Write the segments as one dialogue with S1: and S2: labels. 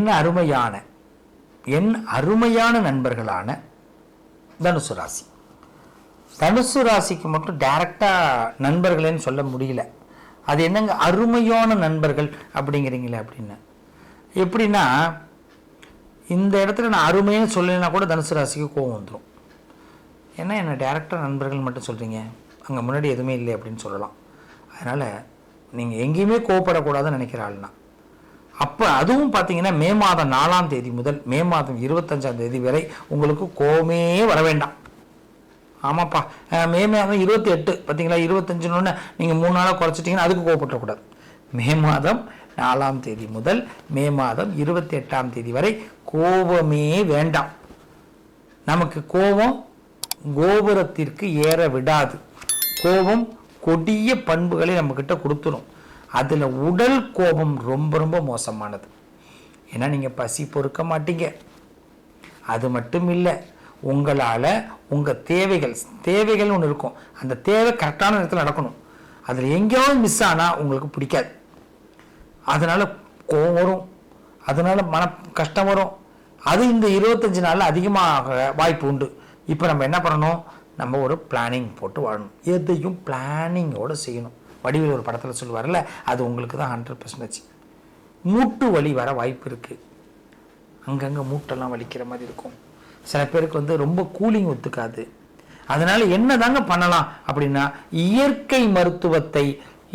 S1: என் அருமையான என் அருமையான நண்பர்களான தனுசு ராசி. தனுசு ராசிக்கு மட்டும் டைரக்டாக நண்பர்களேன்னு சொல்ல முடியல. அது என்னங்க? அருமையான நண்பர்கள் அப்படிங்கிறீங்களே அப்படின்னு. எப்படின்னா இந்த இடத்துல நான் அருமைன்னு சொல்லலைன்னா கூட தனுசு ராசிக்கு கோவம் வந்துடும் ஏன்னா என்னை டேரக்டாக நண்பர்கள் மட்டும் சொல்கிறீங்க அங்கே முன்னாடி எதுவுமே இல்லை அப்படின்னு சொல்லலாம். அதனால் நீங்கள் எங்கேயுமே கோவப்படக்கூடாதுன்னு நினைக்கிற ஆள்னா அப்போ அதுவும் பார்த்தீங்கன்னா மே மாதம் நாலாம் தேதி முதல் மே மாதம் இருபத்தஞ்சாம் தேதி வரை உங்களுக்கு கோவமே வர வேண்டாம். ஆமாப்பா. மே மாதம் இருபத்தி எட்டு பார்த்தீங்களா இருபத்தஞ்சுன்னு நீங்கள் மூணு நாளாக குறைச்சிட்டிங்கன்னா அதுக்கு கோபப்படக்கூடாது மே மாதம் நாலாம் தேதி முதல் மே மாதம் இருபத்தி எட்டாம் தேதி வரை கோபமே வேண்டாம். நமக்கு கோபம் கோபுரத்திற்கு ஏற விடாது. கோபம் கொடிய பண்புகளை நம்மக்கிட்ட கொடுத்துரும். அதில் உடல் கோபம் ரொம்ப ரொம்ப மோசமானது. ஏன்னா நீங்கள் பசி பொறுக்க மாட்டீங்க. அது மட்டும் இல்லை உங்களால் உங்கள் தேவைகள் தேவைகள்னு ஒன்று இருக்கும். அந்த தேவை கரெக்டான நேரத்தில் நடக்கணும். அதில் எங்கேயாவது மிஸ் ஆனால் உங்களுக்கு பிடிக்காது. அதனால் கோவம் வரும். அதனால் மன கஷ்டம் வரும். அது இந்த இருபத்தஞ்சி நாளில் அதிகமாக வாய்ப்பு உண்டு. இப்போ நம்ம என்ன பண்ணணும்? நம்ம ஒரு பிளானிங் போட்டு வாழணும். எதையும் பிளானிங்கோடு செய்யணும். வடிவில் ஒரு படத்தில் சொல்லுவார்ல அது உங்களுக்கு தான் ஹண்ட்ரட் பர்சன்டேஜ் மூட்டு வலி வர வாய்ப்பு இருக்குது அங்கங்கே மூட்டெல்லாம் வலிக்கிற மாதிரி இருக்கும். சில பேருக்கு வந்து ரொம்ப கூலிங் ஒத்துக்காது. அதனால் என்ன தாங்க பண்ணலாம் அப்படின்னா இயற்கை மருத்துவத்தை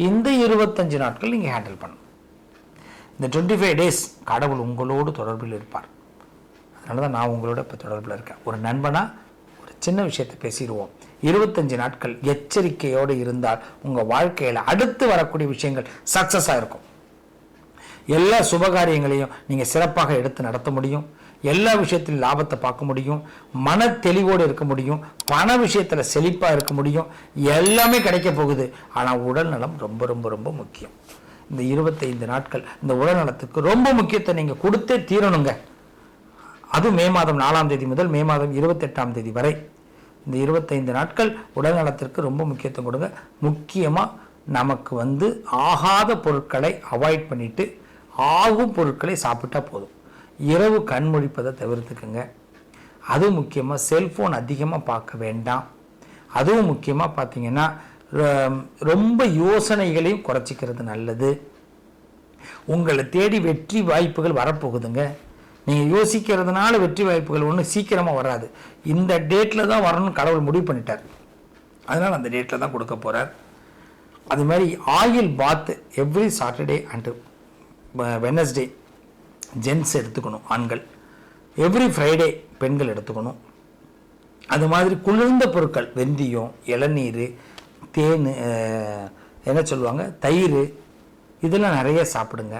S1: இந்த இருபத்தஞ்சு நாட்கள் நீங்கள் ஹேண்டில் பண்ணணும். இந்த டுவெண்ட்டி ஃபைவ் டேஸ் கடவுள் உங்களோடு தொடர்பில் இருப்பார். அதனால தான் நான் உங்களோட இப்போ தொடர்பில் இருக்கேன். ஒரு நண்பனா சின்ன விஷயத்தை பேசிடுவோம். இருபத்தஞ்சு நாட்கள் எச்சரிக்கையோடு இருந்தால் உங்கள் வாழ்க்கையில் அடுத்து வரக்கூடிய விஷயங்கள் சக்ஸஸாக இருக்கும். எல்லா சுபகாரியங்களையும் நீங்கள் சிறப்பாக எடுத்து நடத்த முடியும். எல்லா விஷயத்திலும் லாபத்தை பார்க்க முடியும். மன தெளிவோடு இருக்க முடியும். பண விஷயத்தில் செழிப்பாக இருக்க முடியும். எல்லாமே கிடைக்க போகுது. ஆனால் உடல் நலம் ரொம்ப ரொம்ப ரொம்ப முக்கியம். இந்த இருபத்தைந்து நாட்கள் இந்த உடல் நலத்துக்கு ரொம்ப முக்கியத்தை நீங்கள் கொடுத்தே தீரணுங்க. அதுவும் மே மாதம் நாலாம் தேதி முதல் மே மாதம் இருபத்தெட்டாம் தேதி வரை. இந்த இருபத்தைந்து நாட்கள் உடல் நலத்திற்கு ரொம்ப முக்கியத்துவம் கொடுங்க. முக்கியமாக நமக்கு வந்து ஆகாத பொருட்களை அவாய்ட் பண்ணிட்டு ஆகும் பொருட்களை சாப்பிட்டா போதும். இரவு கண் முழிப்பதை தவிர்த்துக்குங்க. அதுவும் முக்கியமாக செல்ஃபோன் அதிகமாக பார்க்க வேண்டாம். அதுவும் முக்கியமாக பார்த்தீங்கன்னா ரொம்ப யோசனைகளையும் குறைச்சிக்கிறது நல்லது. உங்களை தேடி வெற்றி வாய்ப்புகள் வரப்போகுதுங்க. நீங்கள் யோசிக்கிறதுனால வெற்றி வாய்ப்புகள் ஒன்றும் சீக்கிரமாக வராது. இந்த டேட்டில் தான் வரணும்னு கடவுள் முடிவு பண்ணிட்டார். அதனால் அந்த டேட்டில் தான் கொடுக்க போகிறார் அது மாதிரி oil bath every Saturday and Wednesday gents எடுத்துக்கணும் ஆண்கள். எவ்ரி ஃப்ரைடே பெண்கள் எடுத்துக்கணும். அது மாதிரி குளிர்ந்த பொருட்கள் வெந்தயம் இளநீர் தேன் என்ன சொல்லுவாங்க? தயிர் இதெல்லாம் நிறைய சாப்பிடுங்க.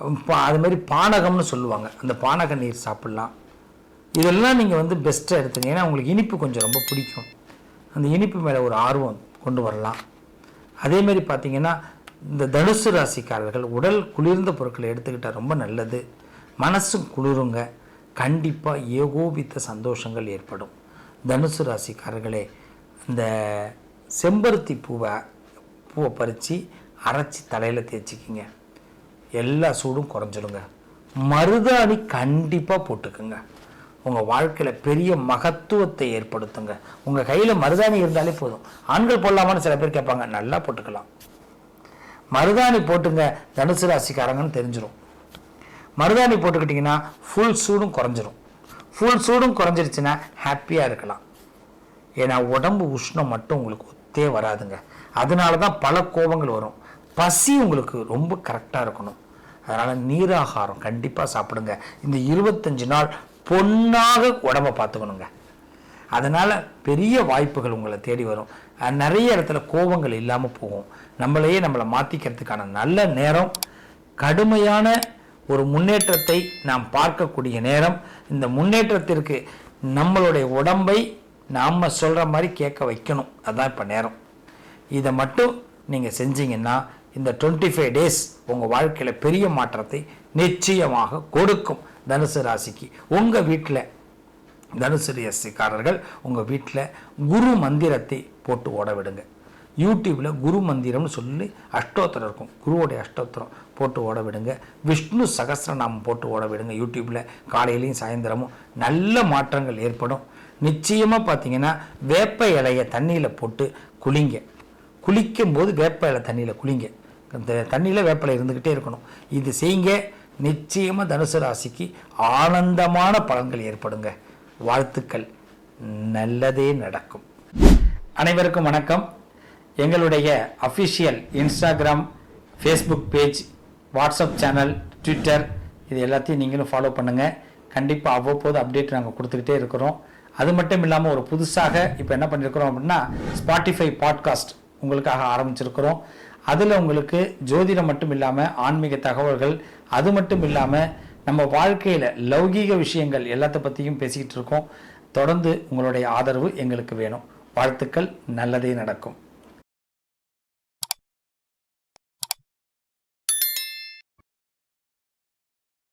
S1: பா- அது மாதிரி பானகம்னு சொல்லுவாங்க. அந்த பானக நீர் சாப்பிட்லாம். இதெல்லாம் நீங்கள் வந்து பெஸ்ட்டாக எடுத்துங்க. ஏன்னா உங்களுக்கு இனிப்பு கொஞ்சம் ரொம்ப பிடிக்கும். அந்த இனிப்பு மேலே ஒரு ஆர்வம் கொண்டு வரலாம். அதேமாரி பார்த்திங்கன்னா பார்த்தீங்கன்னா இந்த தனுசு ராசிக்காரர்கள் உடல் குளிர்ந்த பொருட்களை எடுத்துக்கிட்டால் ரொம்ப நல்லது. மனசும் குளிருங்க. கண்டிப்பாக ஏகோபித்த சந்தோஷங்கள் ஏற்படும். தனுசு ராசிக்காரர்களே இந்த செம்பருத்தி பூவை பூவை பறித்து அரைச்சி தலையில் தேய்ச்சிக்கிங்க. எல்லா சூடும் குறைஞ்சிடுங்க. மருதாணி கண்டிப்பாக போட்டுக்குங்க. உங்கள் வாழ்க்கையில் பெரிய மகத்துவத்தை ஏற்படுத்துங்க. உங்கள் கையில் மருதாணி இருந்தாலே போதும். ஆண்கள் போடலாமான்னு சில பேர் கேட்பாங்க. நல்லா போட்டுக்கலாம். மருதாணி போட்டுங்க. தனுசு ராசிக்காரங்கன்னு தெரிஞ்சிடும் மருதாணி போட்டுக்கிட்டிங்கன்னா ஃபுல் சூடும் குறைஞ்சிரும். ஃபுல் சூடும் குறைஞ்சிருச்சுன்னா ஹாப்பியாக இருக்கலாம். ஏன்னா உடம்பு உஷ்ணம் மட்டும் உங்களுக்கு ஒத்தே வராதுங்க. அதனால தான் பல கோபங்கள் வரும். பசி உங்களுக்கு ரொம்ப கரெக்டாக இருக்கணும். அதனால் நீராகாரம் கண்டிப்பாக சாப்பிடுங்க. இந்த இருபத்தஞ்சு நாள் பொண்ணாக உடம்பை பார்த்துக்கணுங்க. அதனால் பெரிய வாய்ப்புகள் உங்களை தேடி வரும். நிறைய இடத்துல கோபங்கள் இல்லாமல் போகும். நம்மளையே நம்மளை மாற்றிக்கிறதுக்கான நல்ல நேரம் கடுமையான ஒரு முன்னேற்றத்தை நாம் பார்க்கக்கூடிய நேரம். இந்த முன்னேற்றத்திற்கு நம்மளுடைய உடம்பை நாம் சொல்கிற மாதிரி கேட்க வைக்கணும். அதுதான் இப்போ நேரம். இதை மட்டும் நீங்கள் செஞ்சீங்கன்னா இந்த டுவெண்ட்டி ஃபைவ் டேஸ் உங்கள் வாழ்க்கையில் பெரிய மாற்றத்தை நிச்சயமாக கொடுக்கும் தனுசு ராசிக்கு. உங்கள் வீட்டில் தனுசு ராசிக்காரர்கள் உங்கள் வீட்டில் குரு மந்திரத்தை போட்டு ஓட விடுங்க. யூடியூப்பில் குரு மந்திரம்னு சொல்லி அஷ்டோத்திரம் இருக்கும். குருவோடைய அஷ்டோத்திரம் போட்டு ஓட விடுங்க. விஷ்ணு சகசிரநாமம் போட்டு ஓட விடுங்க. யூடியூப்பில் காலையிலையும் சாயந்தரமும் நல்ல மாற்றங்கள் ஏற்படும். நிச்சயமாக பார்த்தீங்கன்னா வேப்ப இலையை தண்ணியில் போட்டு குளிங்க. குளிக்கும் போது வேப்ப இலை தண்ணியில் குளிங்க. இந்த தண்ணியில் வேப்பிலை இருந்துக்கிட்டே இருக்கணும். இது செய்யுங்க. நிச்சயமாக தனுசு ராசிக்கு ஆனந்தமான பலன்கள் ஏற்படுங்க. வாழ்த்துக்கள். நல்லதே நடக்கும். அனைவருக்கும் வணக்கம். எங்களுடைய official Instagram Facebook page WhatsApp channel Twitter இது எல்லாத்தையும் நீங்களும் ஃபாலோ பண்ணுங்கள் கண்டிப்பாக அவ்வப்போது அப்டேட் நாங்கள் கொடுத்துக்கிட்டே இருக்கிறோம். அது மட்டும் இல்லாமல் ஒரு புதுசாக இப்போ என்ன பண்ணியிருக்கிறோம் அப்படின்னா ஸ்பாட்டிஃபை பாட்காஸ்ட் உங்களுக்காக ஆரம்பிச்சிருக்கிறோம். அதில் உங்களுக்கு ஜோதிடம் மட்டும் இல்லாமல் ஆன்மீக தகவல்கள் அது மட்டும் இல்லாமல் நம்ம வாழ்க்கையில் லௌகீக விஷயங்கள் எல்லாத்த பற்றியும் பேசிக்கிட்டு இருக்கோம். தொடர்ந்து உங்களுடைய ஆதரவு எங்களுக்கு வேணும். வாழ்த்துக்கள். நல்லதே நடக்கும்.